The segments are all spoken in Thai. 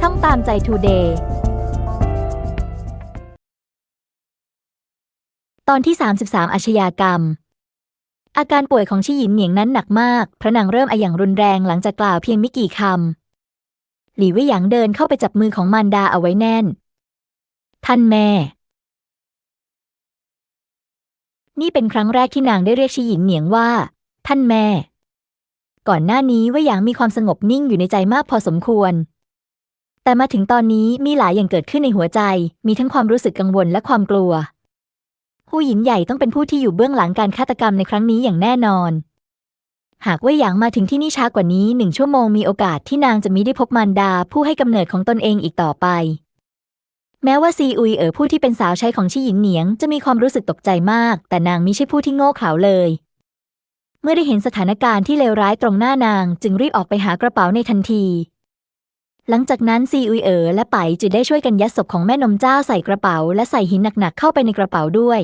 ช่องตามใจทูเดย์ตอนที่ 33 อาชญากรรม อาการป่วยของชิหยินเหนียงนั้นหนักมาก พระนางเริ่มไออย่างรุนแรงหลังจากกล่าวเพียงไม่กี่คำ หลี่เว่ยหยางเดินเข้าไปจับมือของมารดาเอาไว้แน่น ท่านแม่ นี่เป็นครั้งแรกที่นางได้เรียกชิหยินเหนียงว่า ท่านแม่ ก่อนหน้านี้เว่ยหยางมีความสงบนิ่งอยู่ในใจมากพอสมควร แต่มาถึงตอนนี้มีหลายอย่างเกิดขึ้นในหัวใจ มีทั้งความรู้สึกกังวลและความกลัว ผู้หญิงใหญ่ต้องเป็นผู้ที่อยู่เบื้องหลังการฆาตกรรมในครั้งนี้อย่างแน่นอน หากว่ยหยางมาถึงที่นี่ช้ากว่านี้หนึ่งชั่วโมงมีโอกาสที่นางจะมิได้พบมารดาผู้ให้กำเนิดของตนเองอีกต่อไป แม้ว่าซีอุยเอ๋อผู้ที่เป็นสาวใช้ของชี่หยินเหนียง จะมีความรู้สึกตกใจมาก แต่นางมิใช่ผู้ที่โง่เขลาเลย เมื่อได้เห็นสถานการณ์ที่เลวร้ายตรงหน้านาง จึงรีบออกไปหากระเป๋าในทันที หลังจากนั้นซีอุยเอ๋อและไปจึงได้ช่วยกันยัดศพของแม่นมเจ้าใส่กระเป๋า และใส่หินหนักๆเข้าไปในกระเป๋าด้วย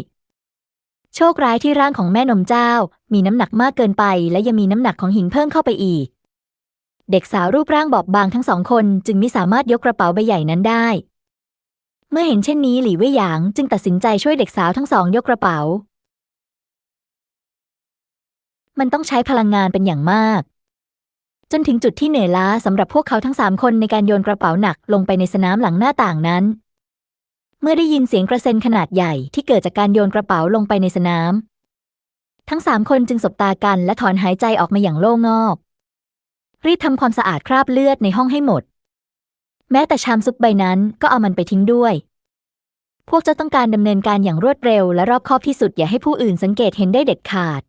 โชคร้ายที่ร่างของแม่นมเจ้า มีน้ำหนักมากเกินไป และยังมีน้ำหนักของหินเพิ่มเข้าไปอีก เด็กสาวรูปร่างบอบบางทั้งสองคนจึงไม่สามารถยกกระเป๋าใบใหญ่นั้นได้ เมื่อเห็นเช่นนี้หลี่เว่ยหยางจึงตัดสินใจช่วยเด็กสาวทั้งสองยกกระเป๋า มันต้องใช้พลังงานเป็นอย่างมาก จนถึงจุดที่เหนื่อยล้าสำหรับพวกเขาทั้งสามคนในการโยนกระเป๋าหนักลงไปในสนามหลังหน้าต่างนั้น เมื่อได้ยินเสียงกระเซ็นขนาดใหญ่ที่เกิดจากการโยนกระเป๋าลงไปในสนาม ทั้งสามคนจึงสบตากันและถอนหายใจออกมาอย่างโล่งอกรีบทำความสะอาดคราบเลือดในห้องให้หมด แม้แต่ชามซุปใบนั้นก็เอามันไปทิ้งด้วย พวกเจ้าต้องการดำเนินการอย่างรวดเร็วและรอบคอบที่สุดอย่าให้ผู้อื่นสังเกตเห็นได้เด็ดขาด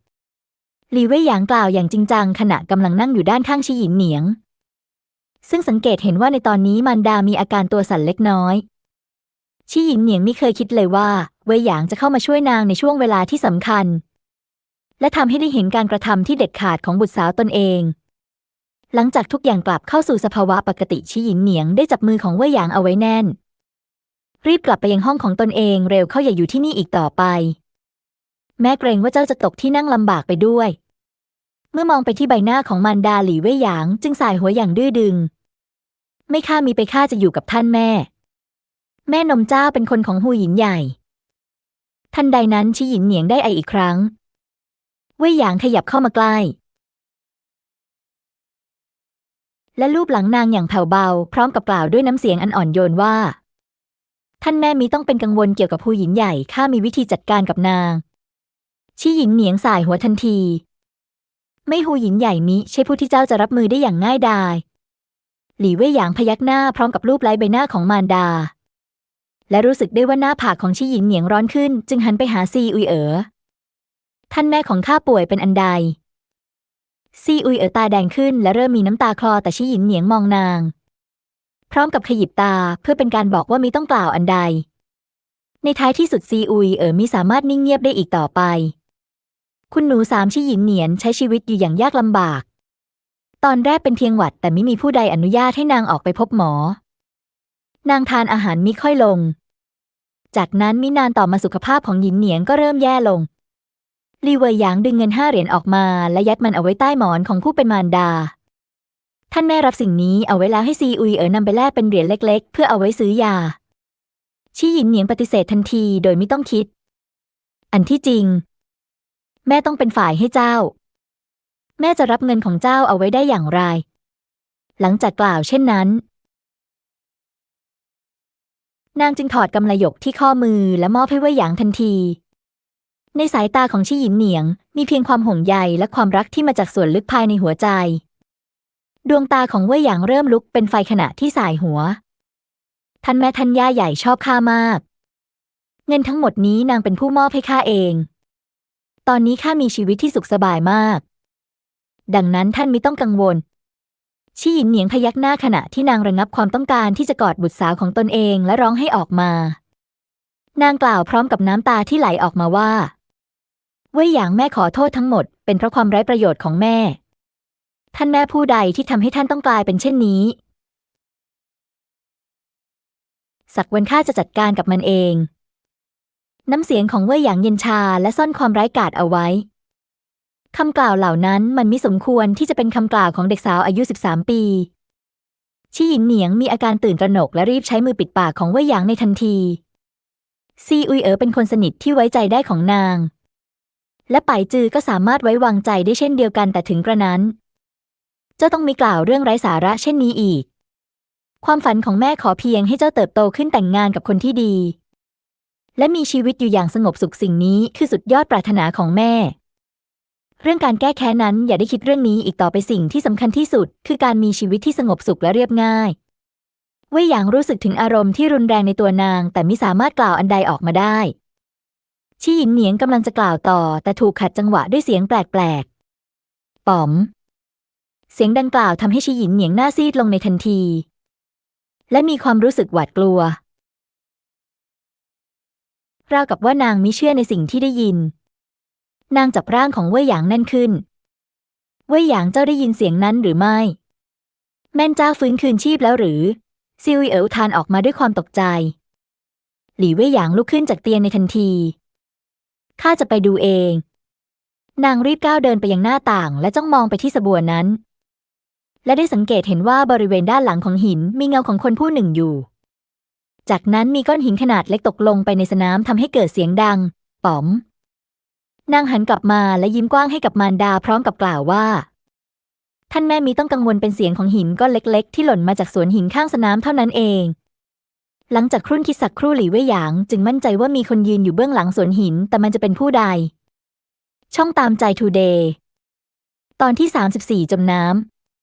ลีเว่ยหยางกล่าวอย่างจริงจังขณะกำลังนั่งอยู่ด้านข้างชิหยินเหนียง ซึ่งสังเกตเห็นว่าในตอนนี้มารดามีอาการตัวสั่นเล็กน้อยชิหยินเหนียงไม่เคยคิดเลยว่าเว่ยหยางจะเข้ามาช่วยนางในช่วงเวลาที่สำคัญ และทำให้ได้เห็นการกระทำที่เด็ดขาดของบุตรสาวตนเอง หลังจากทุกอย่างกลับเข้าสู่สภาวะปกติชิหยินเหนียงได้จับมือของเว่ยหยางเอาไว้แน่น รีบกลับไปยังห้องของตนเองเร็วเข้าอย่าอยู่ที่นี่อีกต่อไป แม่เกรงว่าเจ้าจะตกที่นั่งลำบากไปด้วย เมื่อมองไปที่ใบหน้าของมารดาหลี่เว่ยหยาง จึงสายหัวอย่างดื้อดึง ไม่ข้ามีไปข้าจะอยู่กับท่านแม่ แม่นมเจ้าเป็นคนของหูหยินใหญ่ ทันใดนั้นชิหยินเหนียงได้ไออีกครั้ง เว่ยหยางขยับเข้ามาใกล้และลูบหลังนางอย่างแผ่วเบา พร้อมกับกล่าวด้วยน้ำเสียงอันอ่อนโยนว่า ท่านแม่มีต้องเป็นกังวลเกี่ยวกับผู้หญิงใหญ่ข้ามีวิธีจัดการกับนาง ชี้หญิงเหนียงสายหัวทันที ไม่หูหญิงใหญ่มิใช่ผู้ที่เจ้าจะรับมือได้อย่างง่ายดาย หลี่เว่ยหยางพยักหน้าพร้อมกับรูปไล้ใบหน้าของมารดา และรู้สึกได้ว่าหน้าผากของชี้หญิงเหนียงร้อนขึ้น จึงหันไปหาซีอุยเอ๋อ ท่านแม่ของข้าป่วยเป็นอันใด ซีอุยเอ๋อตาแดงขึ้นและเริ่มมีน้ำตาคลอแต่ชี้หญิงเหนียงมองนาง พร้อมกับขยิบตาเพื่อเป็นการบอกว่ามิต้องกล่าวอันใด ในท้ายที่สุดซีอุยเอ๋อมิสามารถนิ่งเงียบได้อีกต่อไป คุณหนูสามชิหยินเหนียนใช้ชีวิตอยู่อย่างยากลำบาก ตอนแรกเป็นเพียงหวัดแต่ไม่มีผู้ใดอนุญาตให้นางออกไปพบหมอ นางทานอาหารมิค่อยลง จากนั้นมินานต่อมาสุขภาพของหยินเหนียงก็เริ่มแย่ลงลีเวยหยางดึงเงินห้าเหรียญออกมาและยัดมันเอาไว้ใต้หมอนของผู้เป็นมารดา ท่านแม่รับสิ่งนี้เอาไว้แล้วให้ซีอุยเอ๋อนำไปแลกเป็นเหรียญเล็ก ๆ เพื่อเอาไว้ซื้อยาชี่หยินเหนียงปฏิเสธทันทีโดยไม่ต้องคิด อันที่จริง แม่ต้องเป็นฝ่ายให้เจ้า แม่จะรับเงินของเจ้าเอาไว้ได้อย่างไร หลังจากกล่าวเช่นนั้น นางจึงถอดกำไลหยกที่ข้อมือและมอบให้เว่ยหยางทันที ในสายตาของชี่หยินเหนียง มีเพียงความห่วงใยและความรักที่มาจากส่วนลึกภายในหัวใจ ดวงตาของเว่ยหยางเริ่มลุกเป็นไฟขณะที่สายหัวท่านแม่ท่านย่าใหญ่ชอบข้ามาก เงินทั้งหมดนี้นางเป็นผู้มอบให้ข้าเอง ตอนนี้ข้ามีชีวิตที่สุขสบายมาก ดังนั้นท่านไม่ต้องกังวล ชี่หยินเหนียงพยักหน้าขณะที่นางระงับความต้องการที่จะกอดบุตรสาวของตนเองและร้องให้ออกมา นางกล่าวพร้อมกับน้ำตาที่ไหลออกมาว่าเว่ยหยางแม่ขอโทษทั้งหมด เป็นเพราะความไร้ประโยชน์ของแม่ ท่านแม่ผู้ใดที่ทำให้ท่านต้องกลายเป็นเช่นนี้ สักวันข้าจะจัดการกับมันเอง น้ำเสียงของเว่ยหยางเย็นชาและซ่อนความร้ายกาจเอาไว้คำกล่าวเหล่านั้นมันมิสมควรที่จะเป็นคำกล่าวของเด็กสาวอายุ 13 ปีชี่หยินเหนียงมีอาการตื่นตระหนกและรีบใช้มือปิดปากของเว่ยหยางในทันที ซีอุยเอ๋อเป็นคนสนิทที่ไว้ใจได้ของนาง และป่ายจือก็สามารถไว้วางใจได้เช่นเดียวกันแต่ถึงกระนั้น เจ้าต้องมีกล่าวเรื่องไร้สาระเช่นนี้อีก ความฝันของแม่ขอเพียงให้เจ้าเติบโตขึ้นแต่งงานกับคนที่ดี และมีชีวิตอยู่อย่างสงบสุขสิ่งนี้คือสุดยอดปรารถนาของแม่ เรื่องการแก้แค้นนั้นอย่าได้คิดเรื่องนี้อีกต่อไปสิ่งที่สำคัญที่สุด คือการมีชีวิตที่สงบสุขและเรียบง่ายเว่ยหยางรู้สึกถึงอารมณ์ที่รุนแรงในตัวนาง แต่ไม่สามารถกล่าวอันใดออกมาได้ ชี่หยินเหนียงกำลังจะกล่าวต่อ แต่ถูกขัดจังหวะด้วยเสียงแปลกๆป๋อม เสียงดังกล่าวทำให้ชี่หยินเหนียงหน้าซีดลงในทันที และมีความรู้สึกหวาดกลัว ราวกับว่านางมิเชื่อในสิ่งที่ได้ยิน นางจับร่างของเว่ยหยางนั่นขึ้น เว่ยหยางเจ้าได้ยินเสียงนั้นหรือไม่ แม่นเจ้าฟื้นคืนชีพแล้วหรือ ซิวเอ๋อทานออกมาด้วยความตกใจ หลี่เว่ยหยางลุกขึ้นจากเตียงในทันทีข้าจะไปดูเอง นางรีบก้าวเดินไปยังหน้าต่าง และจ้องมองไปที่สบัวนั้น และได้สังเกตเห็นว่าบริเวณด้านหลังของหินมีเงาของคนผู้หนึ่งอยู่ จากนั้นมีก้อนหินขนาดเล็กตกลงไปในสนามทำให้เกิดเสียงดัง ป๋อม นางหันกลับมาและยิ้มกว้างให้กับมารดาพร้อมกับกล่าวว่า ท่านแม่มีต้องกังวลเป็นเสียงของหินก้อนเล็ก ๆ ที่หล่นมาจากสวนหินข้างสนามเท่านั้นเอง หลังจากครุ่นคิดสักครู่หลี่เว่ยหยาง จึงมั่นใจว่ามีคนยืนอยู่เบื้องหลังสวนหินแต่มันจะเป็นผู้ใด ช่องตามใจทูเดย์ตอนที่ 34 จมน้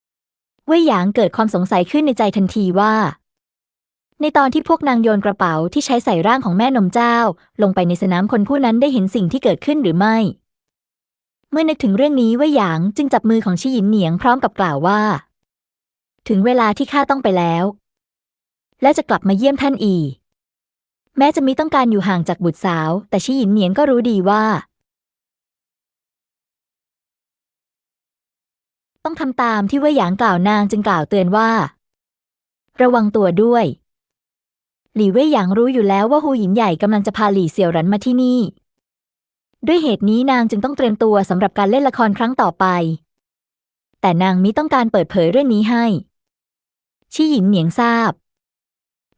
ำเว่ยหยางเกิดความสงสัยขึ้นในใจทันทีว่า ในตอนที่พวกนางโยนกระเป๋าที่ใช้ใส่ร่างของแม่นมเจ้า ลงไปในสนามคนผู้นั้นได้เห็นสิ่งที่เกิดขึ้นหรือไม่ เมื่อนึกถึงเรื่องนี้ว่ยหยางจึงจับมือของชี่หยินเหนียงพร้อมกับกล่าวว่า ถึงเวลาที่ข้าต้องไปแล้ว และจะกลับมาเยี่ยมท่านอีกแม้จะมีต้องการอยู่ห่างจากบุตรสาว แต่ชี่หยินเหนียงก็รู้ดีว่า ต้องทำตามที่ว่ยหยางกล่าวนางจึงกล่าวเตือนว่า ระวังตัวด้วย หลี่เว่ยหยางรู้อยู่แล้วว่าหูหยินใหญ่กำลังจะพาหลี่เสี่ยวหรันมาที่นี่ ด้วยเหตุนี้นางจึงต้องเตรียมตัวสำหรับการเล่นละครครั้งต่อไป แต่นางมิต้องการเปิดเผยเรื่องนี้ให้ ชี่หยินเหมียงทราบ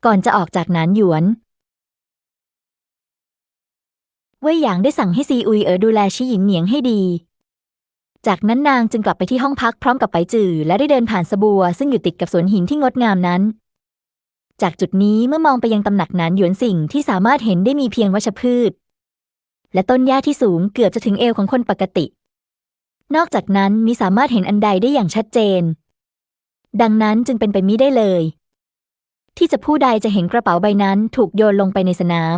ก่อนจะออกจากนานหยวน เว่ยหยางได้สั่งให้ซีอุยเอ๋อดูแลชี่หยินเหนียงให้ดี จากนั้นนางจึงกลับไปที่ห้องพักพร้อมกับไปจื่อและได้เดินผ่านสบัวซึ่งอยู่ติดกับสวนหินที่งดงามนั้น จากจุดนี้เมื่อมองไปยังตำหนักหนานหยวนสิ่งที่สามารถเห็นได้มีเพียงวัชพืช และต้นหญ้าที่สูงเกือบจะถึงเอวของคนปกติ นอกจากนั้นมิสามารถเห็นอันใดได้อย่างชัดเจน ดังนั้นจึงเป็นไปมิได้เลย ที่จะผู้ใดจะเห็นกระเป๋าใบนั้นถูกโยนลงไปในสนาม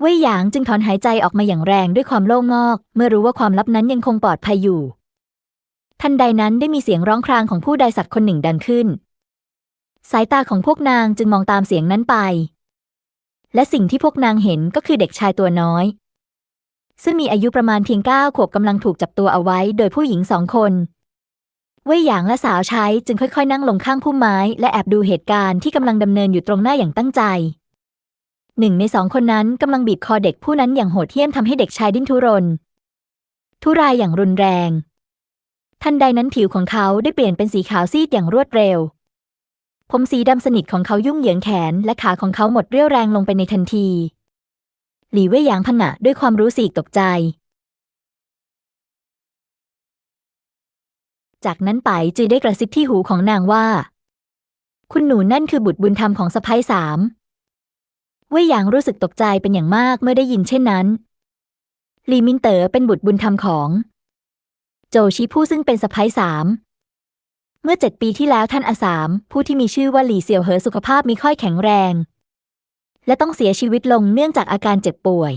เว่ยหยางจึงถอนหายใจออกมาอย่างแรงด้วยความโล่งอก เมื่อรู้ว่าความลับนั้นยังคงปลอดภัยอยู่ ทันใดนั้นได้มีเสียงร้องครางของผู้ใดสักคนหนึ่งดังขึ้น สายตาของพวกนางจึงมองตามเสียงนั้นไป และสิ่งที่พวกนางเห็นก็คือเด็กชายตัวน้อย ซึ่งมีอายุประมาณเพียงเก้าขวบกำลังถูกจับตัวเอาไว้โดยผู้หญิงสองคน เว่ยหยางและสาวใช้จึงค่อยๆ นั่งลงข้างพุ่มไม้และแอบดูเหตุการณ์ที่กำลังดำเนินอยู่ตรงหน้าอย่างตั้งใจหนึ่งในสองคนนั้นกำลังบีบคอเด็กผู้นั้นอย่างโหดเหี้ยมทำให้เด็กชายดิ้นทุรน ทุรายอย่างรุนแรง ทันใดนั้นผิวของเขาได้เปลี่ยนเป็นสีขาวซีดอย่างรวดเร็ว ผมสีดำสนิทของเขายุ่งเหยิงแขน และขาของเขาหมดเรี่ยวแรงลงไปในทันที หลี่เว่ยหยางผงะด้วยความรู้สึกตกใจ จากนั้นไปจือได้กระซิบที่หูของนางว่า คุณหนูนั่นคือบุตรบุญธรรมของสะพ้ายสามเว่ยหยางรู้สึกตกใจเป็นอย่างมากเมื่อได้ยินเช่นนั้นหลีมินเต๋อเป็นบุตรบุญธรรมของ โจชีผู้ซึ่งเป็นสะพ้ายสาม เมื่อเจ็ดปีที่แล้วท่านอาสาม ผู้ที่มีชื่อว่าหลี่เสี่ยวเหอสุขภาพมีค่อยแข็งแรง และต้องเสียชีวิตลงเนื่องจากอาการเจ็บป่วย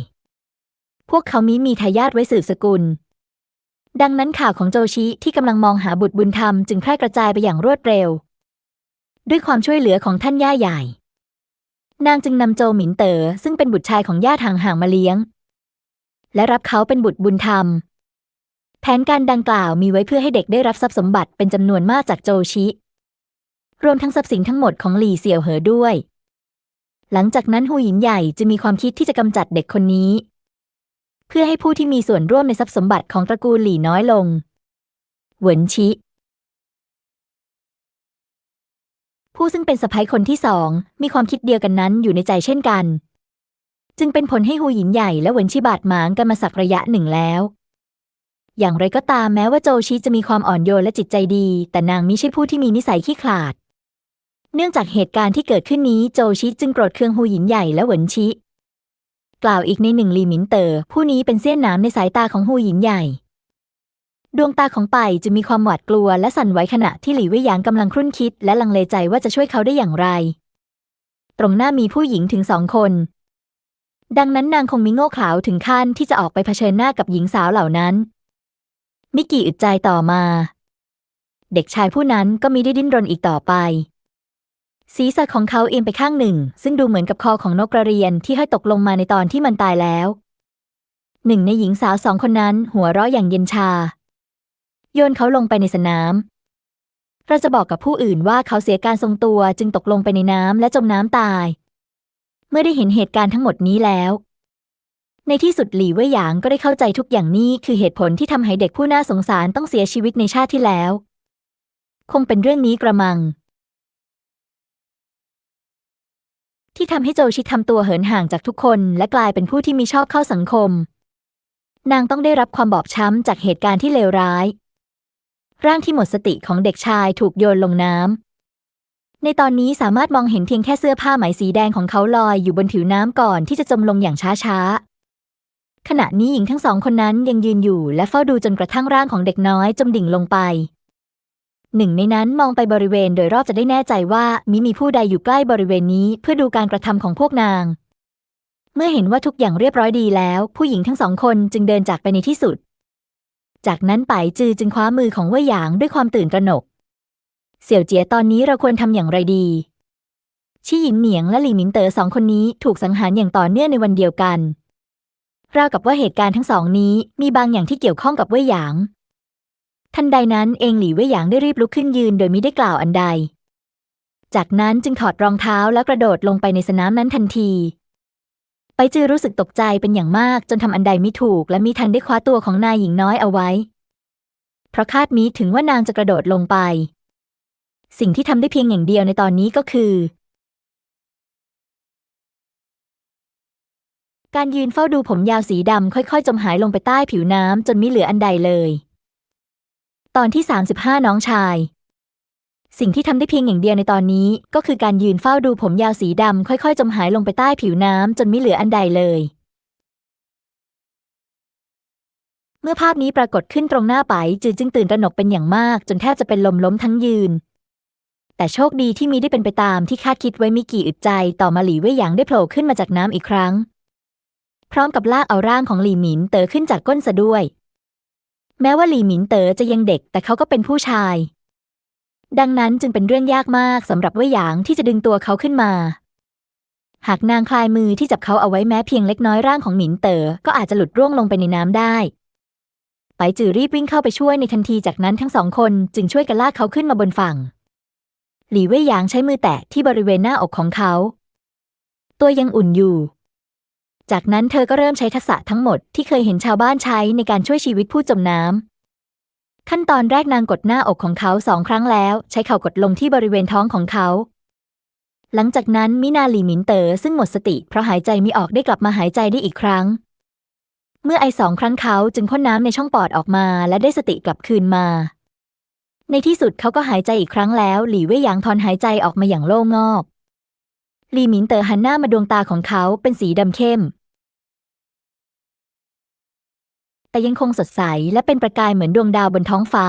พวกเขามีมีทายาทไว้สืบสกุล ดังนั้นข่าวของโจชิที่กำลังมองหาบุตรบุญธรรมจึงแพร่กระจายไปอย่างรวดเร็ว ด้วยความช่วยเหลือของท่านย่าใหญ่ นางจึงนำโจหมินเต๋อซึ่งเป็นบุตรชายของญาติห่างมาเลี้ยง และรับเขาเป็นบุตรบุญธรรม แผนการดังกล่าวมีไว้เพื่อให้เด็กได้รับทรัพย์สมบัติเป็นจำนวนมากจากโจชิ รวมทั้งทรัพย์สินทั้งหมดของหลี่เสี่ยวเหอด้วย หลังจากนั้นหูหยินใหญ่จะมีความคิดที่จะกำจัดเด็กคนนี้ เพื่อให้ผู้ที่มีส่วนร่วมในทรัพย์สมบัติของตระกูลหลี่น้อยลง เหวินชิ ผู้ซึ่งเป็นสะพ้ยคนที่สองมีความคิดเดียวกันนั้นอยู่ในใจเช่นกัน จึงเป็นผลให้ฮูหยินใหญ่และเหวินชิบาดหมางกันมาสักระยะหนึ่งแล้ว อย่างไรก็ตามแม้ว่าโจชิจะมีความอ่อนโยนและจิตใจดี แต่นางมิใช่ผู้ที่มีนิสัยขี้ขลาด เนื่องจากเหตุการณ์ที่เกิดขึ้นนี้โจชิจึงโกรธเคืองฮูหยินใหญ่และเหวินชิ กล่าวอีกในหนึ่งลีหมินเตอ๋อผู้นี้เป็นเสี้ยนนามในสายตาของฮูหยินใหญ่ ดวงตาของไปายจะมีความหวาดกลัวและสั่นไหวขณะที่หลี่เว่ยหยางกำลังครุ่นคิด และลังเลใจว่าจะช่วยเขาได้อย่างไร ตรงหน้ามีผู้หญิงถึงสองคนดังนั้นนางคงมีโง่เขลาถึงขั้นที่จะออกไปเผชิญหน้ากับหญิงสาวเหล่านั้น มิกี่อึดใจต่อมา เด็กชายผู้นั้นก็มีได้ดิ้นรนอีกต่อไป ศีรษะของเขาเอียงไปข้างหนึ่ง ซึ่งดูเหมือนกับคอของนกกระเรียนที่ห้อยตกลงมาในตอนที่มันตายแล้ว หนึ่งในหญิงสาวสองคนนั้นหัวเราะอย่างเย็นชา โยนเขาลงไปในสนามเราจะบอกกับผู้อื่นว่าเขาเสียการทรงตัวจึงตกลงไปในน้ำและจมน้ำตาย เมื่อได้เห็นเหตุการณ์ทั้งหมดนี้แล้ว ในที่สุดหลี่เว่ยหยางก็ได้เข้าใจทุกอย่างนี้คือเหตุผลที่ทำให้เด็กผู้น่าสงสารต้องเสียชีวิตในชาติที่แล้ว คงเป็นเรื่องนี้กระมัง ที่ทำให้โจชิทำตัวเหินห่างจากทุกคนและกลายเป็นผู้ที่มีชอบเข้าสังคม นางต้องได้รับความบอบช้ำจากเหตุการณ์ที่เลวร้าย ร่างที่หมดสติของเด็กชายถูกโยนลงน้ำในตอนนี้สามารถมองเห็นเพียงแค่เสื้อผ้าไหมสีแดงของเขาลอยอยู่บนผิวน้ำก่อนที่จะจมลงอย่างช้าๆ ขณะนี้หญิงทั้งสองคนนั้นยังยืนอยู่และเฝ้าดูจนกระทั่งร่างของเด็กน้อยจมดิ่งลงไป หนึ่งในนั้นมองไปบริเวณโดยรอบจะได้แน่ใจว่ามิมีผู้ใดอยู่ใกล้บริเวณนี้เพื่อดูการกระทำของพวกนาง เมื่อเห็นว่าทุกอย่างเรียบร้อยดีแล้ว ผู้หญิงทั้งสองคนจึงเดินจากไปในที่สุด จากนั้นไปจือจึงคว้ามือของเว่ยหยางด้วยความตื่นตระหนก เสี่ยวเจียตอนนี้เราควรทำอย่างไรดีชี่หญิงเหนียงและหลี่หมินเต๋อสองคนนี้ถูกสังหารอย่างต่อเนื่องในวันเดียวกัน ราวกับว่าเหตุการณ์ทั้งสองนี้มีบางอย่างที่เกี่ยวข้องกับเว่ยหยาง ทันใดนั้นเองหลี่เว่ยหยางได้รีบลุกขึ้นยืนโดยไมิได้กล่าวอันใด จากนั้นจึงถอดรองเท้าแล้วกระโดดลงไปในสนามนั้นทันที ไปจือรู้สึกตกใจเป็นอย่างมากจนทำอันใดไม่ถูก และมิทันได้คว้าตัวของนายหญิงน้อยเอาไว้ เพราะคาดมิถึงว่านางจะกระโดดลงไป สิ่งที่ทำได้เพียงอย่างเดียวในตอนนี้ก็คือ การยืนเฝ้าดูผมยาวสีดำค่อยๆ จมหายลงไปใต้ผิวน้ำจนมิเหลืออันใดเลย ตอนที่ 35 น้องชาย สิ่งที่ทำได้เพียงอย่างเดียวในตอนนี้ ก็คือการยืนเฝ้าดูผมยาวสีดำค่อยๆ จมหายลงไปใต้ผิวน้ำจนมิเหลืออันใดเลย เมื่อภาพนี้ปรากฏขึ้นตรงหน้าไปจือจึงตื่นตระหนกเป็นอย่างมาก จนแทบจะเป็นลมล้มทั้งยืนแต่โชคดีที่มีได้เป็นไปตามที่คาดคิดไว้ม่กี่อึดใจ ต่อมาหลีเว่ยหยางได้โผล่ขึ้นมาจากน้ำอีกครั้ง พร้อมกับลากเอาร่างของหลี่หมินเต๋อขึ้นจากก้นซะด้วย แม้ว่าหลี่หมินเต๋อจะยังเด็กแต่เขาก็เป็นผู้ชาย ดังนั้นจึงเป็นเรื่องยากมากสำหรับเว่ยหยางที่จะดึงตัวเขาขึ้นมา หากนางคลายมือที่จับเขาเอาไว้แม้เพียงเล็กน้อยร่างของหมินเต๋อก็อาจจะหลุดร่วงลงไปในน้ำได้ไปจือรีบวิ่งเข้าไปช่วยในทันทีจากนั้นทั้งสองคนจึงช่วยกันลากเขาขึ้นมาบนฝั่ง หลี่เว่ยหยางใช้มือแตะที่บริเวณหน้าอกของเขา ตัวยังอุ่นอยู่ จากนั้นเธอก็เริ่มใช้ทักษะทั้งหมดที่เคยเห็นชาวบ้านใช้ในการช่วยชีวิตผู้จมน้ำ ขั้นตอนแรกนางกดหน้าอกของเขาสองครั้งแล้ว ใช้เข่ากดลงที่บริเวณท้องของเขา หลังจากนั้นมินาลีหมินเต๋อซึ่งหมดสติเพราะหายใจไม่ออกได้กลับมาหายใจได้อีกครั้ง เมื่อไอสองครั้งเขาจึงพ่นน้ำในช่องปอดออกมาและได้สติกลับคืนมา ในที่สุดเขาก็หายใจอีกครั้งแล้ว หลี่เว่ยหยางถอนหายใจออกมาอย่างโล่งงอก ลีหมินเต๋อหันหน้ามาดวงตาของเขาเป็นสีดำเข้ม แต่ยังคงสดใสและเป็นประกายเหมือนดวงดาวบนท้องฟ้า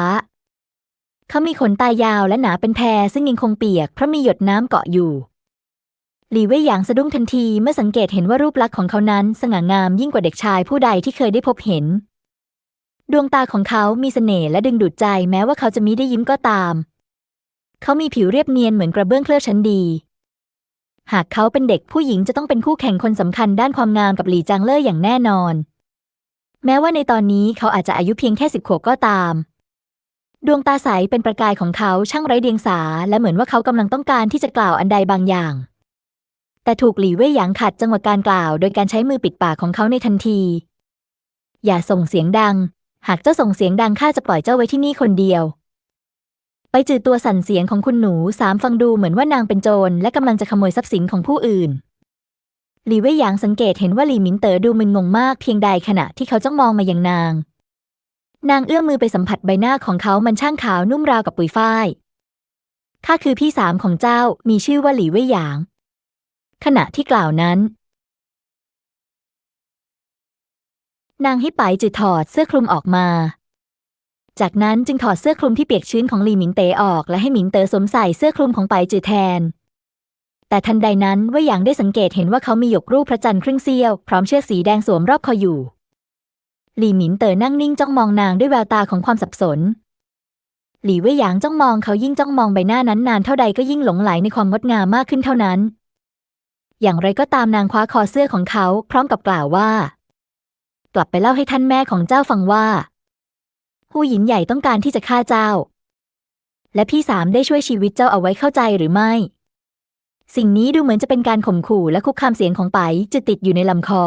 เขามีขนตายาวและหนาเป็นแพรซึ่งยังคงเปียกเพราะมีหยดน้ำเกาะอยู่หลีเว่ยหยางสะดุ้งทันทีเมื่อสังเกตเห็นว่ารูปลักษณ์ของเขานั้นสง่างามยิ่งกว่าเด็กชายผู้ใดที่เคยได้พบเห็น ดวงตาของเขามีเสน่ห์และดึงดูดใจแม้ว่าเขาจะมิได้ยิ้มก็ตาม เขามีผิวเรียบเนียนเหมือนกระเบื้องเคลือบชั้นดี หากเขาเป็นเด็กผู้หญิงจะต้องเป็นคู่แข่งคนสำคัญด้านความงามกับหลี่จางเล่ออย่างแน่นอน แม้ว่าในตอนนี้เขาอาจจะอายุเพียงแค่สิบขวบก็ตาม ดวงตาใสเป็นประกายของเขาช่างไร้เดียงสา และเหมือนว่าเขากำลังต้องการที่จะกล่าวอันใดบางอย่าง แต่ถูกหลี่เว่ยหยางขัดจังหวะการกล่าว โดยการใช้มือปิดปากของเขาในทันที อย่าส่งเสียงดัง หากเจ้าส่งเสียงดังข้าจะปล่อยเจ้าไว้ที่นี่คนเดียว ไปจืดตัวสั่นเสียงของคุณหนูสามฟังดูเหมือนว่านางเป็นโจรและกำลังจะขโมยทรัพย์สินของผู้อื่น หลี่เว่ยหยางสังเกตเห็นว่าหลี่หมินเต๋อดูมึนงงมากเพียงใดขณะที่เขาจ้องมองมายังนาง นางเอื้อมมือไปสัมผัสใบหน้าของเขามันช่างขาวนุ่มราวกับปุ๋ยฝ้ายข้าคือพี่สามของเจ้ามีชื่อว่าหลี่เว่ยหยาง ขณะที่กล่าวนั้น นางให้ไปายจืดถอดเสื้อคลุมออกมา จากนั้นจึงถอดเสื้อคลุมที่เปียกชื้นของหลี่หมินเต๋ออก และให้หมินเต๋อสวมใส่เสื้อคลุมของไปจืดแทน แต่ทันใดนั้นเว่ยหยางได้สังเกตเห็นว่าเขามีหยกรูปพระจันทร์ครึ่งเสี้ยวพร้อมเชือกสีแดงสวมรอบคออยู่หลี่หมินเต๋อนั่งนิ่งจ้องมองนางด้วยแววตาของความสับสน หลี่เว่ยหยางจ้องมองเขายิ่งจ้องมองใบหน้านั้นนานเท่าใดก็ยิ่งหลงไหลในความงดงามมากขึ้นเท่านั้น อย่างไรก็ตามนางคว้าคอเสื้อของเขาพร้อมกับกล่าวว่า กลับไปเล่าให้ท่านแม่ของเจ้าฟังว่า หูหยินใหญ่ต้องการที่จะฆ่าเจ้า และพี่สามได้ช่วยชีวิตเจ้าเอาไว้เข้าใจหรือไม่ สิ่งนี้ดูเหมือนจะเป็นการข่มขู่และคุกคามเสียงของไปจะติดอยู่ในลำคอ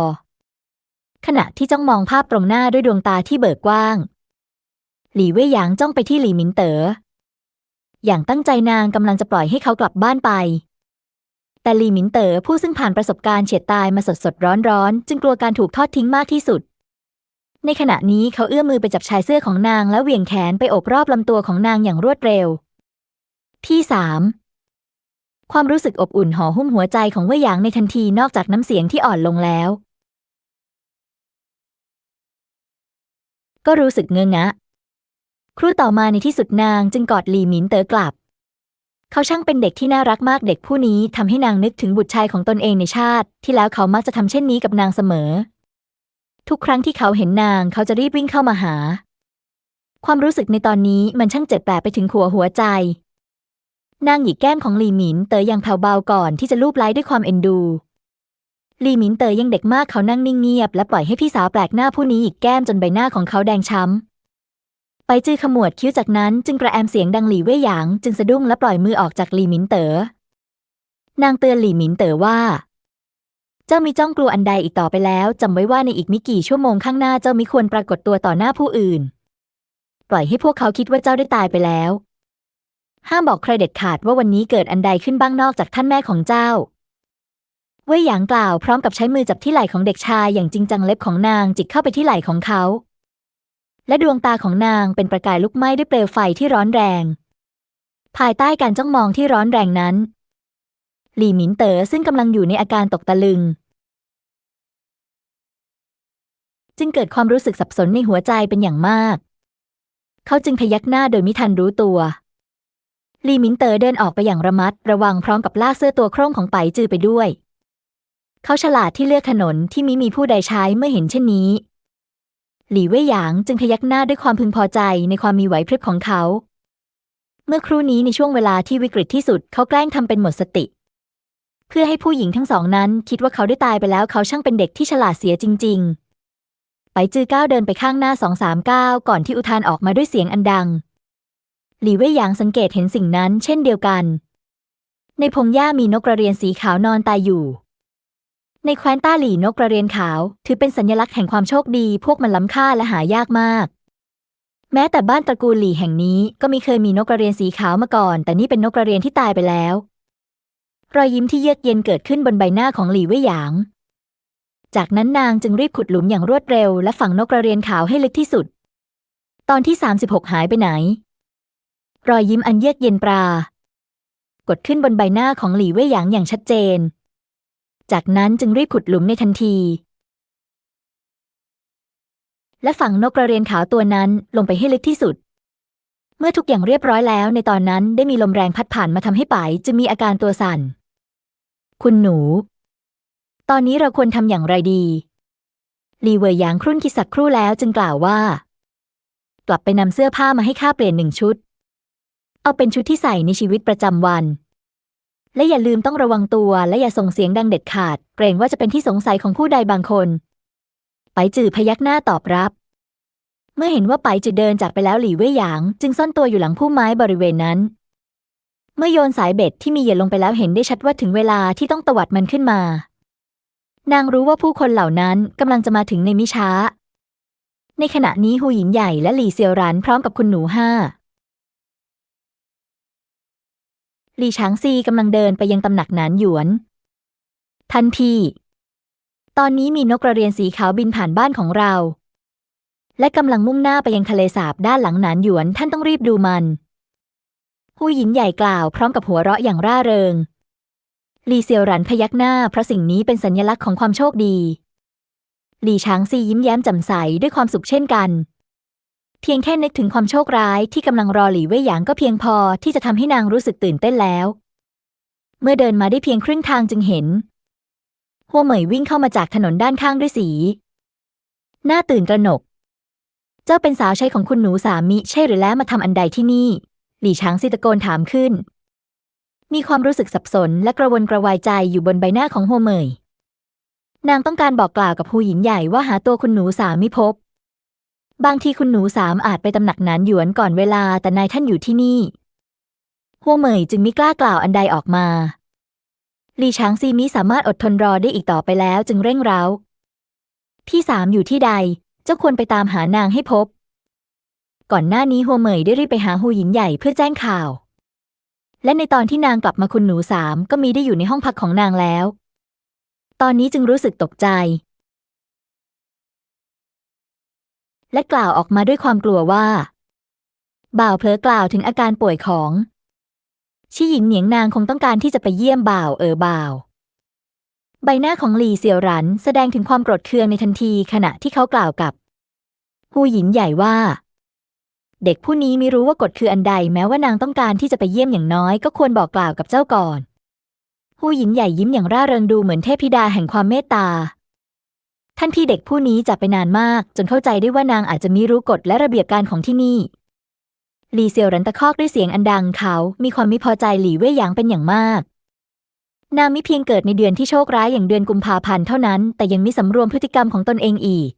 ขณะที่จ้องมองภาพตรงหน้าด้วยดวงตาที่เบิกกว้าง หลี่เว่ยหยางจ้องไปที่หลี่หมินเต๋ออย่างตั้งใจนางกำลังจะปล่อยให้เขากลับบ้านไป แต่หลี่หมินเต๋อผู้ซึ่งผ่านประสบการณ์เฉียดตายมาสดสดร้อนร้อนๆจึงกลัวการถูกทอดทิ้งมากที่สุด ในขณะนี้เขาเอื้อมมือไปจับชายเสื้อของนางแล้วเหวี่ยงแขนไปโอบรอบลำตัวของนางอย่างรวดเร็ว ที่สามความรู้สึกอบอุ่นห่อหุ้มหัวใจของเว่ยหยางในทันทีนอกจากน้ำเสียงที่อ่อนลงแล้ว ก็รู้สึกเงื้องะ ครู่ต่อมาในที่สุดนางจึงกอดหลีหมินเต๋อกลับ เขาช่างเป็นเด็กที่น่ารักมากเด็กผู้นี้ทำให้นางนึกถึงบุตรชายของตนเองในชาติ ที่แล้วเขามักจะทำเช่นนี้กับนางเสมอ ทุกครั้งที่เขาเห็นนางเขาจะรีบวิ่งเข้ามาหา ความรู้สึกในตอนนี้มันช่างเจ็บแปลบไปถึงขัวหัวใจ นางหยิกแก้มของหลีหมินเต๋อย่างแผ่วเบาก่อนที่จะลูบไล้ด้วยความเอ็นดูหลีหมินเต๋อยังเด็กมากเขานั่งนิ่งเงียบและปล่อยให้พี่สาวแปลกหน้าผู้นี้หยิกแก้มจนใบหน้าของเขาแดงช้ำ ไปจื้อขมวดคิ้วจากนั้นจึงกระแอมเสียงดังหลีเว่ยหยาง จึงสะดุ้งและปล่อยมือออกจากหลีหมินเต๋อนางเตือนหลีหมินเต๋อว่า จ้ามีจ้องกลัวอันใดอีกต่อไปแล้วจำไว้ว่าในอีกไม่กี่ชั่วโมงข้างหน้าเจ้ามิควรปรากฏตัวต่อหน้าผู้อื่น ปล่อยให้พวกเขาคิดว่าเจ้าได้ตายไปแล้ว ห้ามบอกใครเด็ดขาดว่าวันนี้เกิดอันใดขึ้นบ้างนอกจากท่านแม่ของเจ้า เว่ยหยางกล่าวพร้อมกับใช้มือจับที่ไหล่ของเด็กชายอย่างจริงจังเล็บของนางจิกเข้าไปที่ไหล่ของเขา และดวงตาของนางเป็นประกายลุกไหม้ด้วยเปลวไฟที่ร้อนแรง ภายใต้การจ้องมองที่ร้อนแรงนั้นหลี่หมินเต๋อซึ่งกำลังอยู่ในอาการตกตะลึง จึงเกิดความรู้สึกสับสนในหัวใจเป็นอย่างมาก เขาจึงพยักหน้าโดยมิทันรู้ตัว ลีมินเต๋อเดินออกไปอย่างระมัดระวังพร้อมกับลากเสื้อตัวโคร่งของไปจือไปด้วย เขาฉลาดที่เลือกถนนที่มิมีผู้ใดใช้เมื่อเห็นเช่นนี้ หลี่เว่ยหยางจึงพยักหน้าด้วยความพึงพอใจในความมีไหวพริบของเขา เมื่อครู่นี้ในช่วงเวลาที่วิกฤตที่สุดเขาแกล้งทำเป็นหมดสติเพื่อให้ผู้หญิงทั้งสองนั้นคิดว่าเขาได้ตายไปแล้วเขาช่างเป็นเด็กที่ฉลาดเสียจริง ๆ ไปจื้อก้าวเดินไปข้างหน้าสองสามก้าวก่อนที่อุทานออกมาด้วยเสียงอันดัง หลี่เว่ยหยางสังเกตเห็นสิ่งนั้นเช่นเดียวกัน ในพงหญ้ามีนกกระเรียนสีขาวนอนตายอยู่ ในแคว้นต้าหลี่นกกระเรียนขาว ถือเป็นสัญลักษณ์แห่งความโชคดีพวกมันล้ำค่าและหายากมาก แม้แต่บ้านตระกูลหลี่แห่งนี้ก็ไม่เคยมีนกกระเรียนสีขาวมาก่อน แต่นี่เป็นนกกระเรียนที่ตายไปแล้ว รอยยิ้มที่เยือกเย็นเกิดขึ้นบนใบหน้าของหลี่เว่ยหยาง จากนั้นนางจึงรีบขุดหลุมอย่างรวดเร็ว และฝังนกกระเรียนขาวให้ลึกที่สุด ตอนที่ 36 หายไปไหน รอยยิ้มอันเยือกเย็นปรา กดขึ้นบนใบหน้าของหลี่เว่ยหยางอย่างชัดเจน จากนั้นจึงรีบขุดหลุมในทันที และฝังนกกระเรียนขาวตัวนั้นลงไปให้ลึกที่สุด เมื่อทุกอย่างเรียบร้อยแล้ว ในตอนนั้นได้มีลมแรงพัดผ่านมาทำให้ป๋ายจึงมีอาการตัวสั่นคุณหนู ตอนนี้เราควรทำอย่างไรดีลีเว่ยหยางครุ่นคิดสักครู่แล้วจึงกล่าวว่า กลับไปนำเสื้อผ้ามาให้ข้าเปลี่ยนหนึ่งชุด เอาเป็นชุดที่ใส่ในชีวิตประจำวัน และอย่าลืมต้องระวังตัวและอย่าส่งเสียงดังเด็ดขาด เกรงว่าจะเป็นที่สงสัยของผู้ใดบางคน ไปจื่อพยักหน้าตอบรับ เมื่อเห็นว่าไปจื่อเดินจากไปแล้วหลี่เว่ยหยาง จึงซ่อนตัวอยู่หลังพุ่มไม้บริเวณนั้น เมื่อโยนสายเบ็ดที่มีเหยื่อลงไปแล้วเห็นได้ชัดว่าถึงเวลาที่ต้องตวัดมันขึ้นมา นางรู้ว่าผู้คนเหล่านั้นกำลังจะมาถึงในมิช้า ในขณะนี้หูหญิงใหญ่และหลี่เซียวรันพร้อมกับคุณหนูห้าหลี่ช้างซีกำลังเดินไปยังตำหนักหนานหยวน ทันทีตอนนี้มีนกกระเรียนสีขาวบินผ่านบ้านของเรา และกำลังมุ่งหน้าไปยังทะเลสาบด้านหลังหนานหยวนท่านต้องรีบดูมัน ผู้หญิงใหญ่กล่าวพร้อมกับหัวเราะอย่างร่าเริง ลี่เซียวหรันพยักหน้าเพราะสิ่งนี้เป็นสัญลักษณ์ของความโชคดีหลี่ช้างซียิ้มแย้มแจ่มใสด้วยความสุขเช่นกัน เพียงแค่นึกถึงความโชคร้ายที่กำลังรอหลี่เว่ยหยางก็เพียงพอที่จะทำให้นางรู้สึกตื่นเต้นแล้ว เมื่อเดินมาได้เพียงครึ่งทางจึงเห็น หัวเหมยวิ่งเข้ามาจากถนนด้านข้างด้วยสี หน้าตื่นตระหนก เจ้าเป็นสาวใช้ของคุณหนูสามิใช่หรือแล้วมาทำอันใดที่นี่ หลี่ช้างซีตะโกนถามขึ้น มีความรู้สึกสับสนและกระวนกระวายใจอยู่บนใบหน้าของหัวเมย นางต้องการบอกกล่าวกับผู้หญิงใหญ่ว่าหาตัวคุณหนูสามิพบ บางทีคุณหนูสามอาจไปตำหนักหนานหยวนก่อนเวลาแต่นายท่านอยู่ที่นี่หัวเหมยจึงไม่กล้ากล่าวอันใดออกมาลีช้างซีมิสามารถอดทนรอได้อีกต่อไปแล้วจึงเร่งเร้า พี่สามอยู่ที่ใด เจ้าควรไปตามหานางให้พบ ก่อนหน้านี้หัวเหมยได้รีบไปหาหูหญิงใหญ่เพื่อแจ้งข่าว และในตอนที่นางกลับมาคุณหนูสามก็มีได้อยู่ในห้องพักของนางแล้ว ตอนนี้จึงรู้สึกตกใจ และกล่าวออกมาด้วยความกลัวว่า บ่าวเพลอกล่าวถึงอาการป่วยของชี่หญิงเหนียงนางคงต้องการที่จะไปเยี่ยมบ่าวเออบ่าว ใบหน้าของหลี่เสี่ยวหรันแสดงถึงความโกรธเคืองในทันทีขณะที่เขากล่าวกับ หูหญินใหญ่ว่า เด็กผู้นี้ไม่รู้ว่ากฎคืออันใดแม้ว่านางต้องการที่จะไปเยี่ยมอย่างน้อยก็ควรบอกกล่าวกับเจ้าก่อนหูหญินใหญ่ยิ้มอย่างร่าเริงดูเหมือนเทพธิดาแห่งความเมตตา ท่านพี่เด็กผู้นี้จากไปนานมาก จนเข้าใจได้ว่านางอาจจะมีรู้กฎและระเบียบการของที่นี่ลีเซียวรันตะคอกด้วยเสียงอันดังเขา มีความไม่พอใจหลี่เว่ยหยางเป็นอย่างมาก นางม่เพียงเกิดในเดือนที่โชคร้ายอย่างเดือนกุมภาพันธ์เท่านั้น แต่ยังมีสำรวมพฤติกรรมของตนเองอีก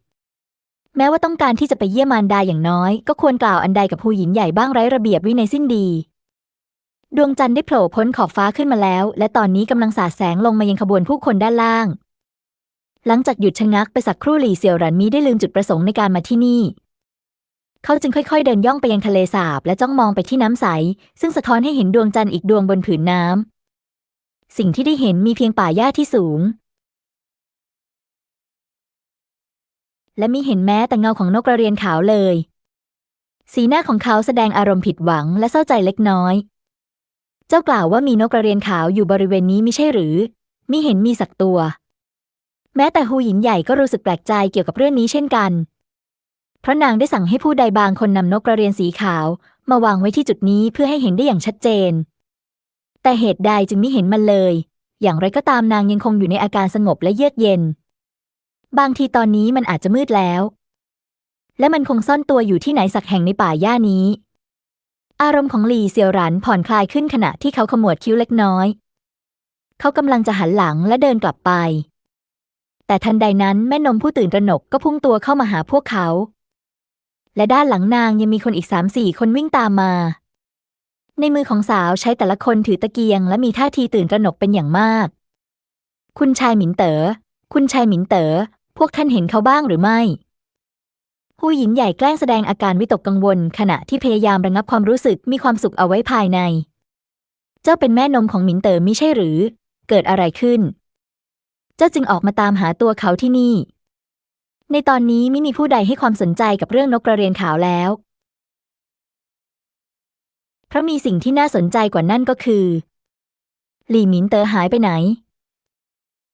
แม้ว่าต้องการที่จะไปเยี่ยมมารดาอย่างน้อย ก็ควรกล่าวอันใดกับผู้หญิงใหญ่บ้างไร้ระเบียบวินัยสิ้นดี ดวงจันทร์ได้โผล่พ้นขอบฟ้าขึ้นมาแล้ว และตอนนี้กำลังสาดแสงลงมายังขบวนผู้คนด้านล่าง หลังจากหยุดชะงักไปสักครู่หลี่เสี่ยวหรันมีได้ลืมจุดประสงค์ในการมาที่นี่ เขาจึงค่อยๆ เดินย่องไปยังทะเลสาบ และจ้องมองไปที่น้ำใส ซึ่งสะท้อนให้เห็นดวงจันทร์อีกดวงบนผืนน้ำสิ่งที่ได้เห็นมีเพียงป่าหญ้าที่สูง และมิเห็นแม้แต่เงาของนกกระเรียนขาวเลย สีหน้าของเขาแสดงอารมณ์ผิดหวังและเศร้าใจเล็กน้อย เจ้ากล่าวว่ามีนกกระเรียนขาวอยู่บริเวณนี้ไม่ใช่หรือ มิเห็นมีสักตัว แม้แต่ฮูหญินใหญ่ก็รู้สึกแปลกใจเกี่ยวกับเรื่องนี้เช่นกัน เพราะนางได้สั่งให้ผู้ใดบางคนนำนกกระเรียนสีขาว มาวางไว้ที่จุดนี้เพื่อให้เห็นได้อย่างชัดเจน แต่เหตุใดจึงไม่เห็นมันเลย อย่างไรก็ตามนางยังคงอยู่ในอาการสงบและเยือกเย็น บางทีตอนนี้มันอาจจะมืดแล้ว และมันคงซ่อนตัวอยู่ที่ไหนสักแห่งในป่าหญ้านี้ อารมณ์ของหลี่เซียวหรันผ่อนคลายขึ้นขณะที่เขาขมวดคิ้วเล็กน้อย เขากำลังจะหันหลังและเดินกลับไป แต่ทันใดนั้นแม่นมผู้ตื่นตระหนกก็พุ่งตัวเข้ามาหาพวกเขา และด้านหลังนางยังมีคนอีกสามสี่คนวิ่งตามมา ในมือของสาวใช้แต่ละคนถือตะเกียง และมีท่าทีตื่นตระหนกเป็นอย่างมาก คุณชายหมินเตอ๋อคุณชายหมินเตอ๋อ พวกท่านเห็นเขาบ้างหรือไม่ ผู้หญิงใหญ่แกล้งแสดงอาการวิตกกังวล ขณะที่พยายามระงับความรู้สึกมีความสุขเอาไว้ภายใน เจ้าเป็นแม่นมของหมินเต๋อมิใช่หรือ เกิดอะไรขึ้น เจ้าจึงออกมาตามหาตัวเขาที่นี่ ในตอนนี้ไม่มีผู้ใดให้ความสนใจกับเรื่องนกกระเรียนขาวแล้ว เพราะมีสิ่งที่น่าสนใจกว่านั่นก็คือ หลี่หมินเต๋อหายไปไหน